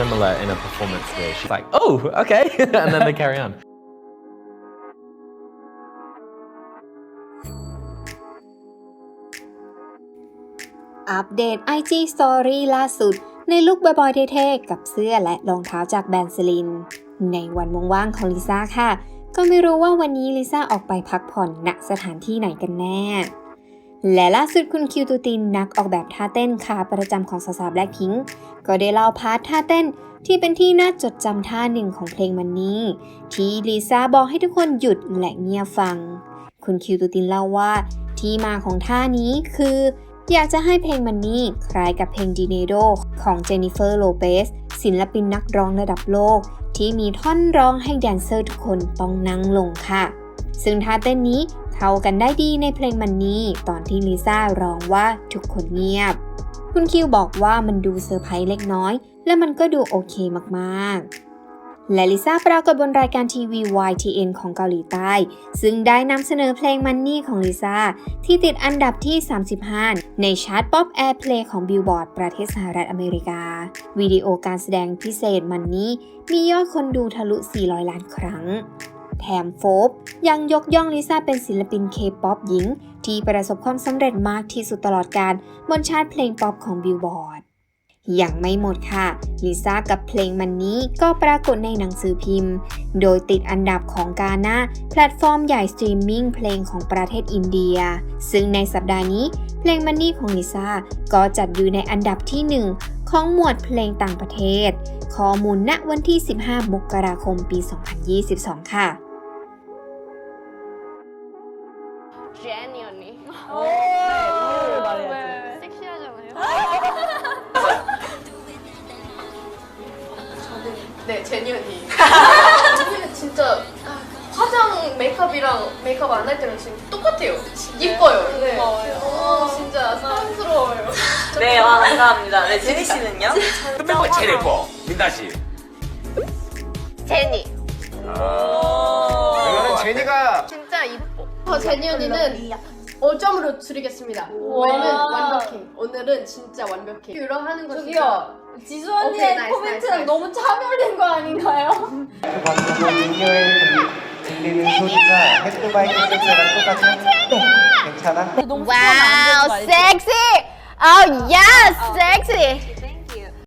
similar in a performance where she's like, oh, okay, and then they carry on. อัปเดต IG Story ล่าสุด ในลุคบอยๆเท่ๆกับเสื้อและรองเท้าจากแบรนด์สลิน ในวันว่างๆของลิซ่าค่ะ ก็ไม่รู้ว่าวันนี้ลิซ่าออกไปพักผ่อนณสถานที่ไหนกันแน่ และล่าสุดคุณคิวตูตินนักออกแบบท่าเต้นขาประจำของสาวๆแบล็คพิงก็ได้เล่าพาร์ทท่าเต้นที่เป็นที่น่าจดจำท่าหนึ่งของเพลงมันนี้ ที่ลิซ่าบอกให้ทุกคนหยุดและเงียบฟัง คุณคิวตูตินเล่าว่า ที่มาของท่านี้คือ อยากจะให้เพลงมันนี่คล้ายกับเพลงดีเนโดของเจนนิเฟอร์โลเปสศิลปินนักร้องระดับโลก ที่มีท่อนร้องให้แดนเซอร์ทุกคนต้องนั่งลงค่ะ ซึ่งท่าเต้นนี้ เข้ากันได้ดีในเพลงมันนี่ตอนที่ลิซ่าร้องว่าทุกคนเงียบ คุณคิวบอกว่ามันดูเซอร์ไพรส์เล็กน้อย และมันก็ดูโอเคมากๆและลิซ่าปรากฏบนรายการทีวี YTN ของเกาหลีใต้ ซึ่งได้นำเสนอเพลงมันนี่ของลิซ่า ที่ติดอันดับที่ 35 ในชาร์ตป๊อปแอร์เพลงของบิลบอร์ดประเทศสหรัฐอเมริกา วิดีโอการแสดงพิเศษมันนี่มียอดคนดูทะลุ 400 ล้านครั้ง แถมโฟบยังยกย่องลิซ่าเป็นศิลปินเคป๊อปหญิง ที่ประสบความสำเร็จมากที่สุดตลอดการบนชาร์ตเพลงป๊อปของบิลบอร์ดยังไม่หมดค่ะ ลิซ่ากับเพลงมันนี้ก็ปรากฏในหนังสือพิมพ์ โดยติดอันดับของกาหน้าแพลตฟอร์มใหญ่สตรีมมิ่งเพลงของประเทศอินเดีย ซึ่งในสัปดาห์นี้ เพลงมันนี่ของลิซ่าก็จัดอยู่ในอันดับที่ 1 ของหมวดเพลงต่างประเทศ ข้อมูลณวันที่ 15 มกราคมปี 2022 ค่ะ 제니 언니. 오, 네. 말해야지. 섹시하잖아요. 네, 제니 언니. 언니는 진짜 화장 메이크업이랑 메이크업 안 할 때랑 지금 똑같아요. 이뻐요. 네. 어, 진짜 사랑스러워요. 네, 와, 감사합니다. 네, 제니 씨는요? 끝나고 제일 예뻐 민다 씨. 제니. 제니 언니는 5점으로 줄이겠습니다. 왜냐면 완벽해. 오늘은 진짜 완벽해. 유러 하는 거 저기요 지수 오케이, 언니의 나이스, 코멘트랑 나이스, 너무 차별된 거 아닌가요? 방송 인io에 들리는 소리가 헤드마이크 소리랑 똑같은 네, 괜찮아? 너무 와우, 섹시! 아, 예스! 섹시!